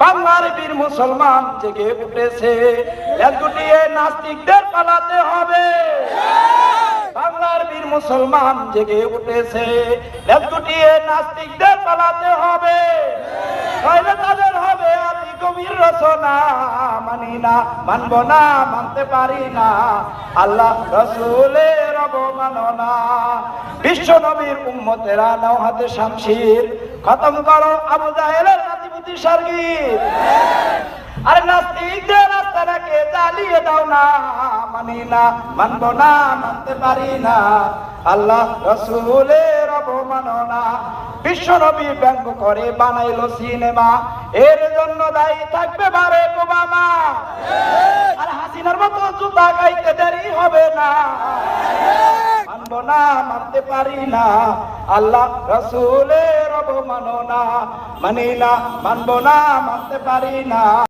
বাংলার বীর মুসলমান উঠেছে। এক গুটিয়ে নাস্তিকদের পালাতে হবে। বাংলার বীর মুসলমান উঠেছে। এক গুটিয়ে নাস্তিকদের পালাতে হবে। আদি গভীর রচনা। মানি মানব না, মানতে পারি না। আল্লাহ রসুলের অবমাননা। বিশ্ব নবীর উম্মতেরা নাও হাতে শামশির খতম করো আবু জাহেলের নাতিপুতি সার্গির আরে নাস্তিকদের রাস্তাটাকে জ্বালিয়ে দাও না মানি না মানব না মানতে পারি না। আল্লাহ রসুলের অবমাননা। বিশ্ব নবী ব্যঙ্গ করে বানাইলো সিনেমা। এর জন্য দায়ী থাকবে বারে ওবামা। আর হাসিনার মতো জুতা গাইতে দেরি হবে না। মানবো না মানতে পারি না। আল্লাহ রসুলের অবমাননা মানি না মানব না মানতে পারি না।